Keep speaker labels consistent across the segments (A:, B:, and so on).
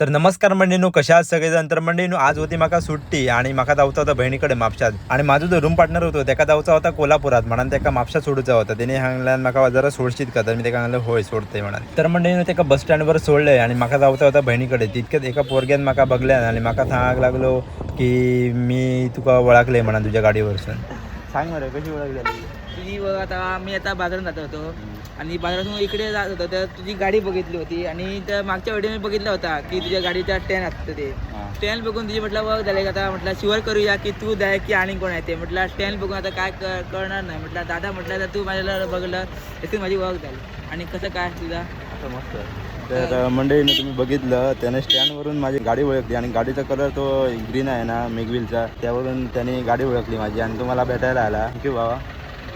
A: तर नमस्कार मंडळीनो कशा सगळेजण? तर मंडळीनो आज होती म्हाका सुट्टी आणि म्हाका जावचा होता बहिणीकडे म्हापशात आणि माझो जो रूम पार्टनर होतो त्याका जावचा होता कोल्हापुरात. म्हणून त्याका म्हापशात सोडूचा होता. त्याने सांगल्यान म्हाका जरा सोडशीत का? तर मी त्याका सांगलं होय सोडते म्हणून. तर मंडळीनो त्याका बस स्टँडवर सोडलंय आणि म्हाका जावचा होता बहिणीकडे. तितक्यात एका पोरग्यान म्हाका बघल्यान आणि म्हाका सांगाक लागलो की मी तुका वळखले म्हणा तुझ्या गाडीवरसून. सांग मरे कशी ओळखलेली
B: तुझी आता मी आता बाजारात जात होतो. आणि बाजारातून इकडे जात होतो तर तुझी गाडी बघितली होती आणि त्या मागच्या व्हिडिओ मी बघितला होता की तुझ्या गाडीचा टेन असतं ते. टेन बघून तुझी म्हटलं बघ झाले आता म्हटलं शिवर करूया की तू द्याय की आणि कोण आहे ते? म्हटलं टेन बघून आता काय क- कळणार नाही. म्हटलं दादा म्हटलं तर तू माझ्याला बघलं तर माझी ओळख झाली. आणि कसं काय तुझा?
A: आता मस्त तर मंडळीने तुम्ही बघितलं त्याने स्टँडवरून माझी गाडी ओळखली आणि गाडीचा कलर तो ग्रीन आहे ना मेगविलचा त्यावरून त्याने गाडी ओळखली माझी आणि तो मला भेटायला आला. की बाबा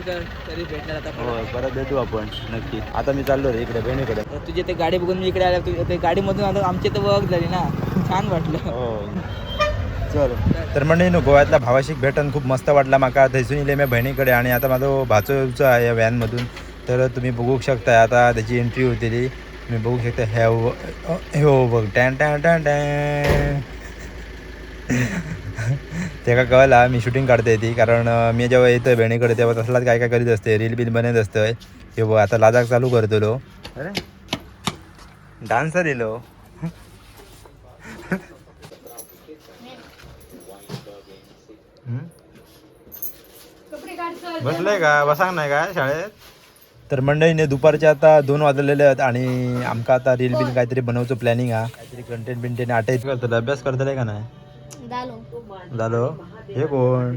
B: भेटणार आता
A: हो
B: परत?
A: भेटू आपण नक्की. आता मी चाललो रे इकडे बहिणीकडे.
B: तर तुझी ते गाडी बघून मी इकडे आलो तुझ्या ते गाडीमधून आता आमची तर ओळख झाली ना. छान वाटलं.
A: हो. चल. तर म्हणजे नो गोव्यातला भावाशिक भेटून खूप मस्त वाटला माका. थंयसून इले मी बहिणीकडे आणि आता माझं भाचोचं आहे या व्हॅनमधून. तर तुम्ही बघू शकता आता त्याची एंट्री होती तुम्ही बघू शकता हे हे हो बघ. टॅन टॅन टॅन टॅन. त्याका कळला मी शूटिंग काढते ती कारण मी जेव्हा येतोय बहिणीकडे तेव्हा तसलाच काय काय करीत असते रील बिल बनत असतंय. हे बघ आता लादाक चालू करतलो. अरे. डान्सर येलो. बसलंय का? बसांग नाही का शाळेत? तर मंडळीने दुपारचे आता दोन वाजलेले आहेत आणि आमका आता रील बिल काहीतरी बनवचं प्लॅनिंग हा काहीतरी कंटेंट बिंटेन आठायचं करतलं अभ्यास करतले का नाही?
C: झालो
A: हे कोण?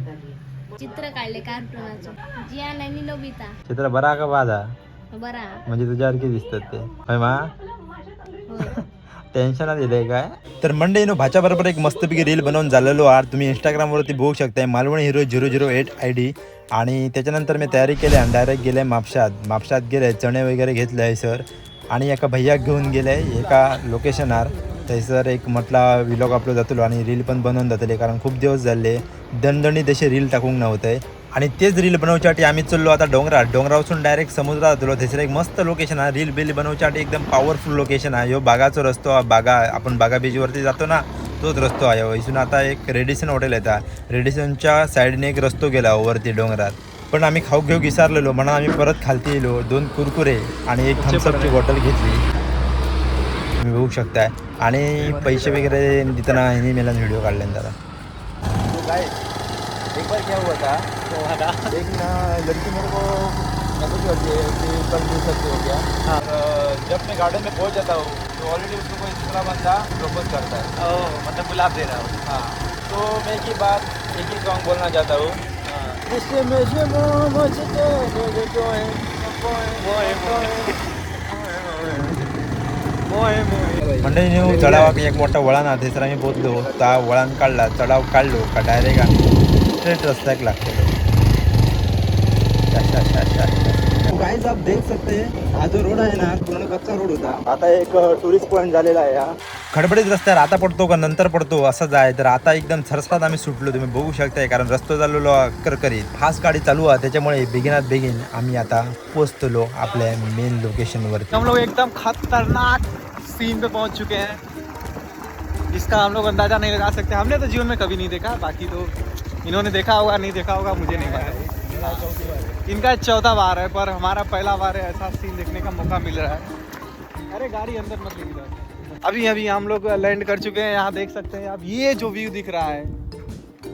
C: चित्र काढले कार्टुनाचं जियान आणि नोबिता
A: चित्र बरा का बाधा?
C: बरा.
A: म्हणजे तुझ्यासारखे दिसतात ते? होय मा? टेन्शन दिलंय काय? तर मंडे नो भाच्या बरोबर एक मस्तपैकी रील बनवून झालेलो आहात तुम्ही इंस्टाग्रामवरती बघू शकताय. Malvani hero zero zero eight I D आणि त्याच्यानंतर मी तयारी केली आणि डायरेक्ट गेले म्हापशात म्हापशात गेले चणे वगैरे घेतले आहे सर. आणि एका भैयाक घेऊन गेले एका लोकेशनार थंयसर एक म्हटला व्हिलॉग अपलोड जातलो आणि रील पण बनवून जातले कारण खूप दिवस झाले. दणदणी तसे रील टाकूंक नव्हते. आणि तेच रील बनवच्यासाठी आम्ही चललो आता डोंगरात डोंगरावसून डायरेक्ट समुद्रात जातलो थंयसर एक मस्त लोकेशन आहे. रील बिल बनवच्यासाठी एकदम पॉवरफुल लोकेशन आहे. ह्यो बागाचो रस्तो हा, बागा आपण बागा बीचवरती जातो ना तोच रस्तो आहे. इथून आता एक रेडिसन हॉटेल येता. रेडिसनच्या साईडने एक रस्तो गेला वरती डोंगरात पण आम्ही खाऊ घेऊ विसरलेलो. म्हणून आम्ही परत खालती येलो दोन कुरकुरे आणि एक थम्सअपची बॉटल घेतली. तुम्ही बघू शकताय. आणि पैसे वगैरे देताना हिने मेला व्हिडिओ काढले जरा काय? एक बार क्या हुआ था एक ना लड़की मेरे को मैसेज करती है कि कल मिल सकते हो क्या और जब मैं गार्डन में पहुँच जाता हूँ तो ऑलरेडी उसको कोई दूसरा बंदा प्रपोज करता है।
B: हो मतलब गुलाब दे रहा हूँ।
A: हाँ। तो मैं एक ही बात एक ही सॉन्ग बोलना चाहता हूँ। मुझे है। म्हणजे चढावाक एक मोठा वळण हा थंयसर आम्ही पोचलो त्या वळण काढला चढाव काढलो का डायरेक्ट आम्ही स्ट्रेट रस्त्याक लागतो गाइस आप देख सकते हैं हा जो रोड आहे ना पूर्ण कच्चा रोड होता. आता एक टुरिस्ट पॉईंट झालेला आहे हा. खडबडीत रस्त्यावर आता पडतो का नंतर पडतो असंच आहे तर आता एकदम सरसरात आम्ही सुटलो तुम्ही बघू शकताय कारण रस्तो चाललेलो करकरीत फास्ट गाडी चालू आहे त्याच्यामुळे बेगिनात बेगीन आम्ही आता पोचतलो आपल्या मेन लोकेशनवरती
D: हम लोग एकदम खतरनाक सीन पे पहुंच चुके हैं। इसका हम लोग अंदाजा नहीं लगा सकते। हमने तो जीवन में कभी नहीं देखा बाकी तो इन्होंने देखा होगा नहीं देखा होगा मुझे नहीं पता। इनका चौथा बार है, पर हमारा पहला बार है, ऐसा सीन देखने का मौका मिल रहा है। अरे, गाड़ी अंदर मत लेके जाओ। अभी अभी हम लोग लैंड कर चुके हैं, यहाँ देख सकते हैं। अब ये जो व्यू दिख रहा है,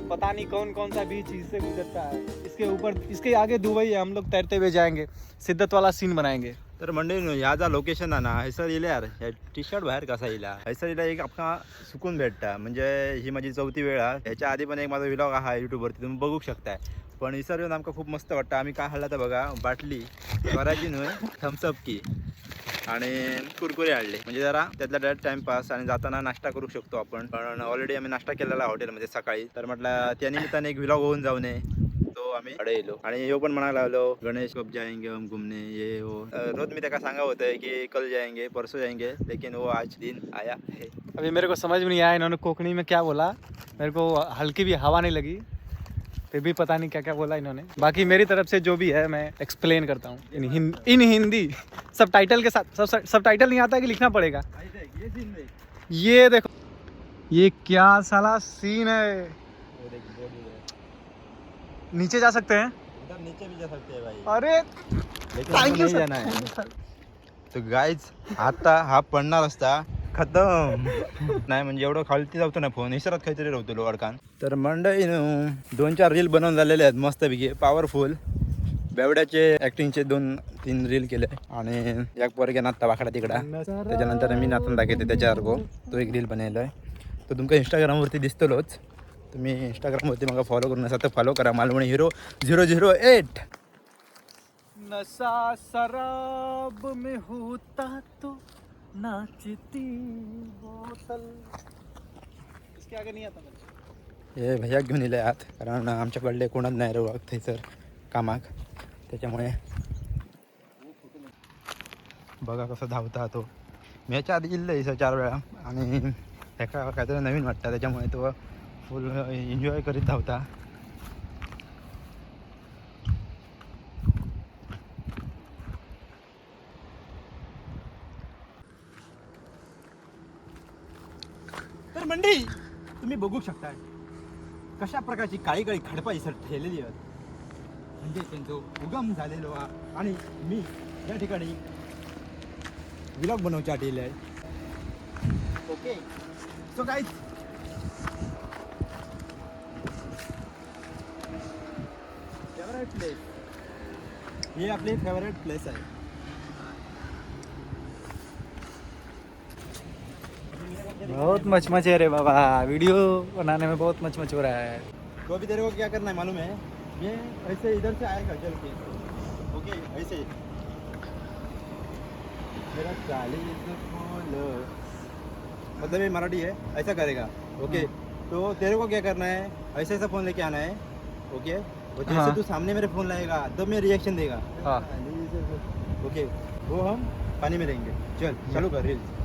D: पता नहीं कौन कौन सा बीच इससे गुजरता है। इसके ऊपर, इसके आगे दुबई है, हम लोग तैरते हुए जाएँगे सिद्दत वाला सीन बनाएँगे।
A: तर मंडळी ह्या लोकेशन आहे ना हैसर ह्या टी शर्ट बाहेर कसा येला हैसर येला एक आपला सुकून भेटता, म्हणजे ही माझी चौथी वेळ आहे. आधी पण एक माझा विलॉग हा युट्यूबवरती तुम्ही बघू शकताय. पण इसर येऊन आमकां खूप मस्त वाटतं. आम्ही काय हाडला तर बघा बाटली कराची न्हय थम्सअप की. आणि कुरकुरे हाडले म्हणजे जरा त्यातला डायरेक्ट टाइमपास आणि जाताना नाश्ता करू शकतो आपण. पण ऑलरेडी आम्ही नाश्ता केलेला हॉटेलमध्ये सकाळी. तर म्हटलं त्या निमित्ताने एक व्हिलॉग होऊन जाऊ नये. तो आम्ही कडे येलो. आणि यो पण म्हणायला लागलो गणेश कब जाएंगे हम घुमने? ये हो रोज मी त्याला सांगा होतं की कल जाएंगे परसों जाएंगे लेकिन वो आज दिन आया है.
D: अभी मेरे को समझ में नहीं आया इन्होंने कोकणी में क्या बोला। मेरे को हल्की भी हवा नहीं लगी। फिर भी पता नहीं क्या क्या बोला इन्होंने। बाकी मेरी तरफ़ से जो भी है मैं एक्सप्लेन करता हूँ। इन हिं- इन हिंदी सब टाइटल के साथ सब सब टाइटल नहीं आता है कि लिखना पड़ेगा। ये देखो ये क्या साला सीन है। नीचे जा सकते हैं?
A: नीचे भी जा सकते हैं भाई।
D: अरे थैंक यू सर
A: जाना है। तो गाईज आता हा पडणार असता खतम. नाही म्हणजे एवढं खालती जातो ना फोन इसरात काहीतरी राहतो अडकान तर मंडळी दोन चार रील बनवून झालेले आहेत मस्तपैकी. पॉवरफुल बेवड्याचे ऍक्टिंगचे दोन तीन रील केले. आणि एक पोरगे नाता वाकडा तिकडा. त्याच्यानंतर मी नाचून दाखवते त्याच्यावर गो तो एक रील बनवला आहे. तो तुमका इंस्टाग्रामवरती दिसतलोच. तुम्ही इंस्टाग्रामवरती मला फॉलो करून असा तर फॉलो करा. Malvani hero zero zero eight
D: नसा सराब में होता तो नाचती बोतल. इसके आगे नहीं आता
A: हे भैया घेऊन येले आत कारण आमच्याकडले कोणाच नाही रे ओळख थंयसर कामाक. त्याच्यामुळे. बघा कसं धावता तो. मी याच्या आधी इल्लं सर चार वेळा आणि एका काहीतरी नवीन वाटतं त्याच्यामुळे तो फुल एन्जॉय करीत धावता. मंडळी तुम्ही बघू शकता कशा प्रकारची काळी काळी खडपा सर ठेवलेली आहेत. म्हणजे त्यांचं उगम झालेलो आणि मी या ठिकाणी विलॉग बनवच्या ठेवले आहे. ओके सो काय फेवरेट प्लेस हे आपले फेवरेट प्लेस आहे.
D: बहुत मचमच है रे बाबा वीडियो बनाने में बहुत मचमच हो रहा है।
A: तो अभी तेरे को क्या करना है मालूम है? ये ऐसे इधर से आएगा चल के। ओके ऐसे। मेरा मतलब ये मराठी है ऐसा करेगा ओके? तो तेरे को क्या करना है? ऐसे ऐसा फ़ोन लेके आना है ओके? और जैसे
D: हाँ।
A: तू सामने मेरे फ़ोन लाएगा तब मैं रिएक्शन देगा।
D: हाँ।
A: ओके वो हम पानी में रहेंगे। चल चालू कर रील्स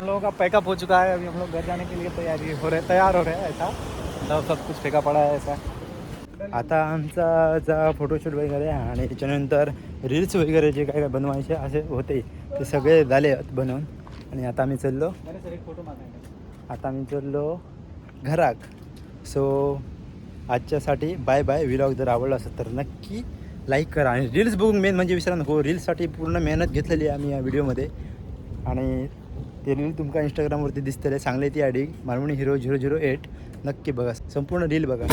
D: लोगों का पैकअप हो चुका है अभी हम लोग घर जाने के लिए तैयारी हो रहे तैयार हो रहे हैं ऐसा। सब सब कुछ फेंका पड़ा है ऐसा।
A: आता आमचा जा फोटोशूट वगैरे आणि त्याच्यानंतर रील्स वगैरे जे काय काय बनवायचे असे होते ते सगळे झाले बनवून. आणि आता आम्ही चाललो. आता आम्ही चाललो घराक. सो आजच्यासाठी बाय बाय विलॉग जर आवडला असेल तर नक्की लाईक करा. आणि रील्स बघून मेन म्हणजे विसरा नको रील्ससाठी पूर्ण मेहनत घेतलेली आहे आम्ही या व्हिडिओमध्ये आणि ते रील तुमका इंस्टाग्रामवरती दिसतले सांगले ती ID Malvani hero zero zero eight नक्की बघा. संपूर्ण रील बघा.